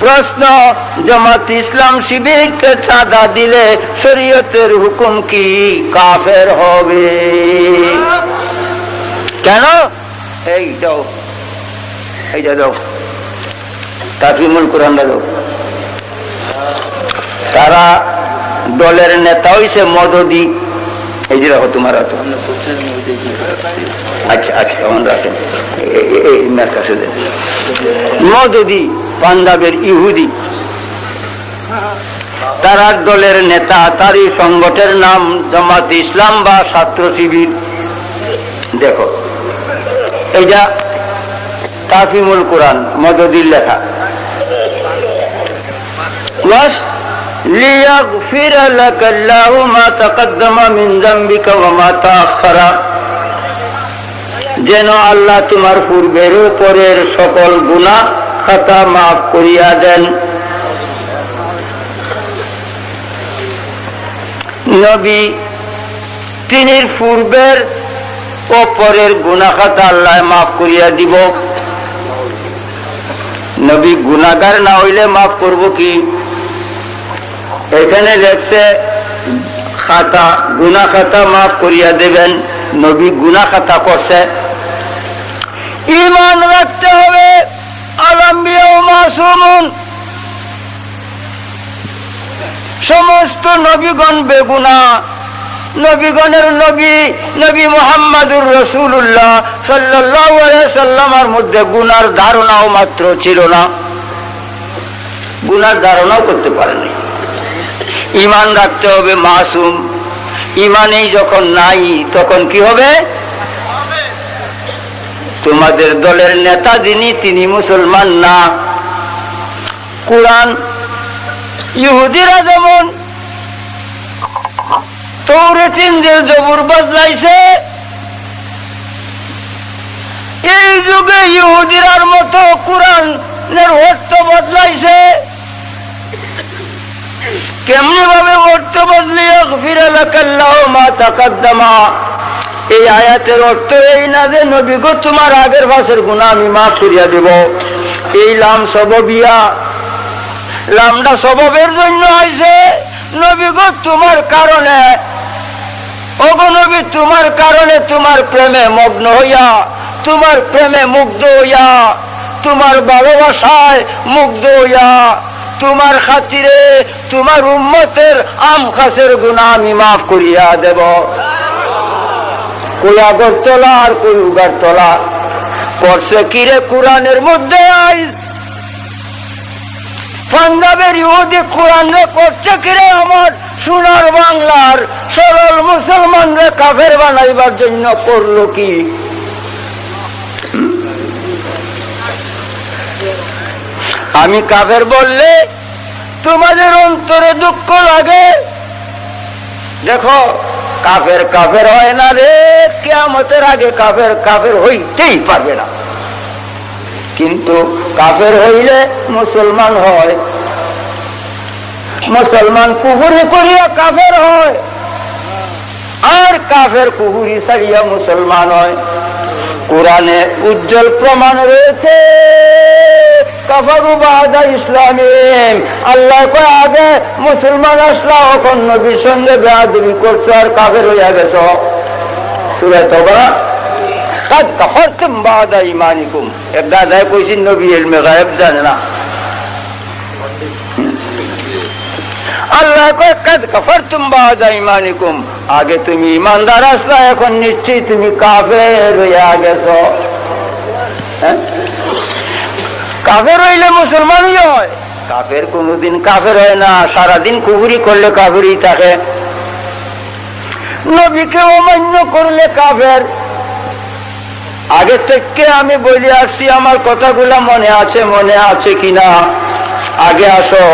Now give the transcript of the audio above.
প্রশ্ন, জামাত ইসলাম শিবিরকে চাঁদা দিলে শরীয়তের হুকুম কি কাফের হবে? কেন? এই দাও এইটা দাও। তাফিমুল কোরআনটা দাও। তারা দলের নেতা হইছে মদদি। এই যে রাখো তোমার হাতে। আচ্ছা আচ্ছা আমার রাখেন। এই কাছে দেন পাঞ্জাবের ইহুদি তারা দলের নেতা তারই সংগঠনের নাম জামাত ইসলাম বা ছাত্র শিবির দেখো এইটা তাফিমুল কোরআন মদদির লেখা প্লাস ليغفر لك الله ما تقدم من ذنبك وما تأخر যেন আল্লাহ তোমার পূর্বের ও পরের সকল গুণা খাতা মাফ করিয়া দেন। নবী তিনি পূর্বের ও পরের গুণা খাতা আল্লাহ মাফ করিয়া দিব। নবী গুণাগার না হইলে মাফ করব কি? এখানে দেখছে খাতা গুনা খাতা মাফ করিয়া দেবেন। নবী গুনা খাতা করছে। ইমান রাখতে হবে। সমস্ত নবীগণ বেগুনা। নবীগণের নবী নবী মোহাম্মদুর রসুল্লাহ সাল্লাহ সাল্লামার মধ্যে গুনার ধারণাও মাত্র ছিল না। গুনার ধারণাও করতে পারেনি। ইমান রাখতে হবে মাসুম। ইমানেই যখন নাই, তখন কি হবে? তোমাদের দলের নেতা যিনি, তিনি মুসলমান না। কোরআন ইহুদিরা যেমন তৌরে তিনদের জবুর বদলাইছে, এই যুগে ইহুদিরার মতো কোরআনের অর্থ বদলাইছে। কেমনি ভাবে অর্থ বদলিয়ে ফিরে লাকাল্লাহ মা তাকাদ্দামা এই আয়াতের অর্থ এই না যে, নবী গো, তোমার আগের ভাষের গুণা আমি মাফ করিয়া দেব। এই লাম সববিয়া, লামটা সববের জন্য আইছে। নবী গো, তোমার কারণে অগনবী তোমার কারণে তোমার প্রেমে মগ্ন হইয়া, তোমার প্রেমে মুগ্ধ হইয়া, তোমার ভালোবাসায় মুগ্ধ হইয়া, তোমার খাতিরে, তোমার উম্মতের আম খাসের গুণা আমি মাফ করিয়া দেব। কই আগর তোলা আর কই উগার তোলা? পড়ছে কিরে কোরআনের মধ্যে আই পাঞ্জাবের ইহুদি কোরআন রে পড়ছে কিরে আমার? সোনার বাংলার সরল মুসলমানরে কাফের বানাইবার জন্য করল কি? আমি কাফের বললে, তোমাদের অন্তরে দুঃখ লাগে? দেখো কাফের কাফের হয় না রে, কেয়ামতের আগে কাফের কাফের হইতেই পারবে না। কিন্তু কাফের হইলে মুসলমান হয়। মুসলমান কুহুরি করিয়া কাফের হয়। আর কাফের কুহুরি ছাড়িয়া মুসলমান হয়। কোরআনে উজ্জ্বল প্রমাণ রয়েছে। আল্লাহ কয়, আগে মুসলমান আসলা, এখন নবীর সঙ্গে করছ, আর কাফের হইয়া গেছ। ইমানিকুম এক কইছি, নবী জানে না। আল্লাহ কয়, কাদ ইমানিকুম আগে তুমি ইমানদার আসলা, এখন নিশ্চয়ই তুমি কাফের হইয়া গেছ। হ্যাঁ? কাফের হইলে মুসলমানই হয়। কাফের কোনদিন কাফের হয় না সারাদিন কুহুরি করলে কাফেরই থাকে। নবীকে অমান্য করলে কাফের। আগে থেকে আমি বলি আসছি আমার কথাগুলা মনে আছে মনে আছে কিনা? আগে আসো।